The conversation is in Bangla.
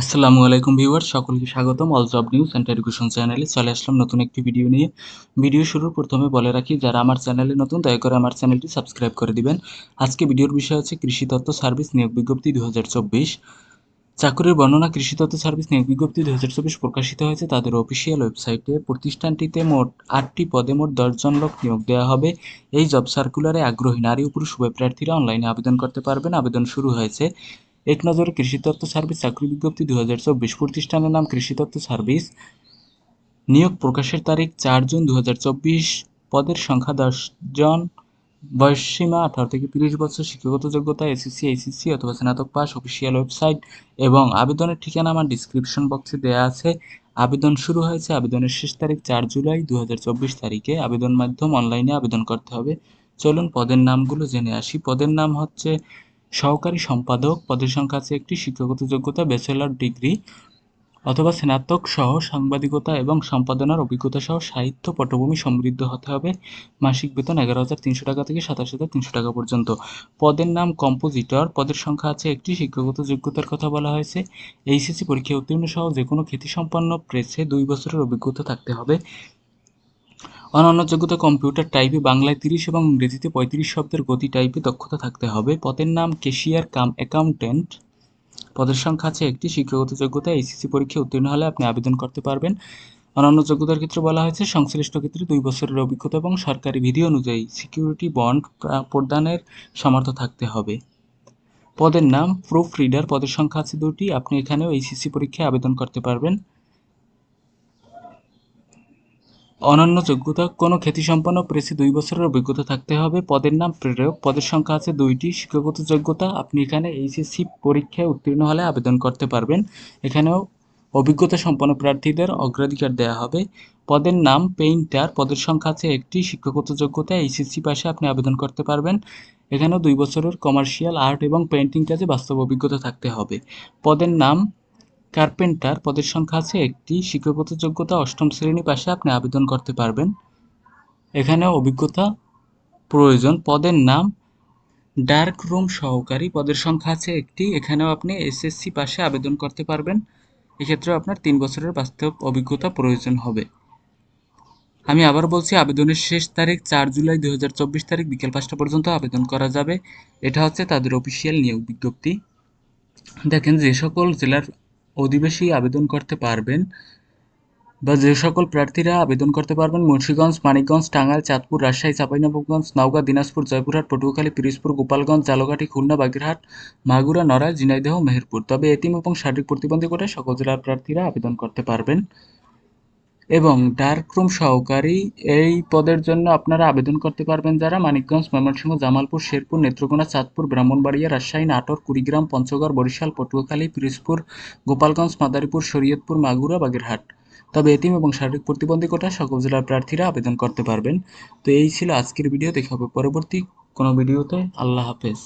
আসসালামু আলাইকুম ভিউয়ার সকলকে স্বাগতম। All job news and education চ্যানেলে চলে আসলাম নতুন একটি ভিডিও নিয়ে। ভিডিও শুরুর প্রথমে বলে রাখি, যারা আমার চ্যানেলে নতুন, দয়া করে আমার চ্যানেলটি সাবস্ক্রাইব করে দিবেন। আজকে ভিডিওর বিষয় হচ্ছে কৃষি তত্ত্ব সার্ভিস নিয়োগ বিজ্ঞপ্তি দু চাকরির বর্ণনা, কৃষি তত্ত্ব সার্ভিস নিয়োগ বিজ্ঞপ্তি দু হাজার চব্বিশ প্রকাশিত হয়েছে তাদের অফিসিয়াল ওয়েবসাইটে প্রতিষ্ঠানটিতে মোট আটটি পদে মোট দশজন লোক নিয়োগ দেওয়া হবে। এই জব সার্কুলারে আগ্রহী নারী ও পুরুষ উভয় প্রার্থীরা অনলাইনে আবেদন করতে পারবেন। আবেদন শুরু হয়েছে এক নজরে কৃষিতত্ত্ব সার্ভিস চাকরি বিজ্ঞপ্তি দু হাজার চব্বিশ প্রতিষ্ঠানের নাম কৃষিতত্ত্ব সার্ভিস। নিয়োগ প্রকাশের তারিখ চার জুন দু হাজার চব্বিশ। পদের সংখ্যা দশ জন। বয়সসীমা আঠারো থেকে তিরিশ বছর। শিক্ষাগত যোগ্যতা এসএসসি, এইচএসসি অথবা স্নাতক পাস, অফিসিয়াল ওয়েবসাইট এবং আবেদনের ঠিকানা আমার ডিসক্রিপশন বক্সে দেওয়া আছে। আবেদন শুরু হয়েছে আবেদনের শেষ তারিখ চার জুলাই দু হাজার চব্বিশ তারিখে। আবেদন মাধ্যম অনলাইনে আবেদন করতে হবে। চলুন পদের নামগুলো জেনে আসি। পদের নাম হচ্ছে সহকারী সম্পাদক পদের সংখ্যা আছে একটি, শিক্ষাগত যোগ্যতা, ব্যাচেলর, ডিগ্রি অথবা স্নাতক সহ সাংবাদিকতা এবং সম্পাদনার অভিজ্ঞতা সহ সাহিত্য পটভূমি সমৃদ্ধ হতে হবে। মাসিক বেতন এগারো হাজার তিনশো টাকা থেকে সাতাশ হাজার তিনশো টাকা পর্যন্ত। পদের নাম কম্পোজিটর। পদের সংখ্যা আছে একটি, শিক্ষাগত যোগ্যতার কথা বলা হয়েছে। এইচএসসি পরীক্ষায় উত্তীর্ণ সহ যে কোনো খ্যাতিসম্পন্ন প্রেসে দুই বছরের অভিজ্ঞতা থাকতে হবে। অন্যান্য যোগ্যতা কম্পিউটার টাইপে বাংলায় তিরিশ এবং ইংরেজিতে পঁয়ত্রিশ শব্দের গতি টাইপে দক্ষতা থাকতে হবে। পদের নাম কেশিয়ার কাম অ্যাকাউন্টেন্ট পদের সংখ্যা আছে একটি। শিক্ষাগত যোগ্যতা, এইচএসসি পরীক্ষায় উত্তীর্ণ হলে আপনি আবেদন করতে পারবেন। অন্যান্য যোগ্যতার ক্ষেত্রে বলা হয়েছে, সংশ্লিষ্ট ক্ষেত্রে দুই বছরের অভিজ্ঞতা এবং সরকারি বিধি অনুযায়ী সিকিউরিটি বন্ড প্রদানের সামর্থ্য থাকতে হবে। পদের নাম প্রুফ রিডার। পদের সংখ্যা আছে দুটি। আপনি এখানেও এইচএসসি পরীক্ষায় আবেদন করতে পারবেন। অনন্য যোগ্যতা, কোনো খ্যাতিসম্পন্ন প্রেসে দুই বছরের অভিজ্ঞতা থাকতে হবে। পদের নাম প্রেরক পদের সংখ্যা আছে দুইটি। শিক্ষাগত যোগ্যতা, আপনি এখানে এইচএসসি পরীক্ষায় উত্তীর্ণ হলে আবেদন করতে পারবেন। এখানেও অভিজ্ঞতা সম্পন্ন প্রার্থীদের অগ্রাধিকার দেওয়া হবে। পদের নাম পেইন্টার। পদের সংখ্যা আছে একটি। শিক্ষাগত যোগ্যতা, এইচএসসি পাশে আপনি আবেদন করতে পারবেন। এখানেও দুই বছরের কমার্শিয়াল, আর্ট এবং পেন্টিং কাজে বাস্তব অভিজ্ঞতা থাকতে হবে। পদের নাম কার্পেন্টার পদের সংখ্যা আছে একটি। শিক্ষাগত যোগ্যতা অষ্টম শ্রেণি পাশে আপনি আবেদন করতে পারবেন। এখানে অভিজ্ঞতা প্রয়োজন। পদের নাম ডার্ক রুম সহকারী পদের সংখ্যা আছে একটি। এখানেও আপনি এসএসসি পাশে আবেদন করতে পারবেন। এক্ষেত্রেও আপনার তিন বছরের বাস্তব অভিজ্ঞতা প্রয়োজন হবে। আমি আবার বলছি, আবেদনের শেষ তারিখ চার জুলাই দু হাজার চব্বিশ তারিখ বিকেল পাঁচটা পর্যন্ত আবেদন করা যাবে। এটা হচ্ছে তাদের অফিসিয়াল নিয়োগ বিজ্ঞপ্তি। দেখেন, যে সকল জেলার অধিবেশী আবেদন করতে পারবেন বা যে সকল প্রার্থীরা আবেদন করতে পারবেন, মুন্সীগঞ্জ, মানিকগঞ্জ, টাঙ্গাইল, চাঁদপুর, রাজশাহী, চাঁপাইনবাবগঞ্জ, নওগাঁ, দিনাজপুর, জয়পুরহাট, পটুয়াখালী, পিরিজপুর, গোপালগঞ্জ জালগাটি খুলনা, বাগেরহাট, মাগুরা, নড়াইল, ঝিনাইদহ, মেহেরপুর। তবে এতিম এবং শারীরিক প্রতিবন্ধী করে সকল জেলার প্রার্থীরা আবেদন করতে পারবেন। এবং ডার্ক রুম সহকারী এই পদের জন্য আপনারা আবেদন করতে পারবেন যারা মানিকগঞ্জ, ময়মনসিংহ, জামালপুর, শেরপুর, নেত্রকোনা, চাঁদপুর, ব্রাহ্মণবাড়িয়া, রাজশাহী, নাটোর, কুড়িগ্রাম, পঞ্চগড়, বরিশাল, পটুয়াখালী, পিরিজপুর, গোপালগঞ্জ, মাদারীপুর, শরীয়তপুর, মাগুরা, বাগেরহাট। তবে এতিম এবং শারীরিক প্রতিবন্ধী কোটা সকল জেলার প্রার্থীরা আবেদন করতে পারবেন। তো এই ছিল আজকের ভিডিও। দেখা হবে পরবর্তী কোনো ভিডিওতে। আল্লাহ হাফেজ।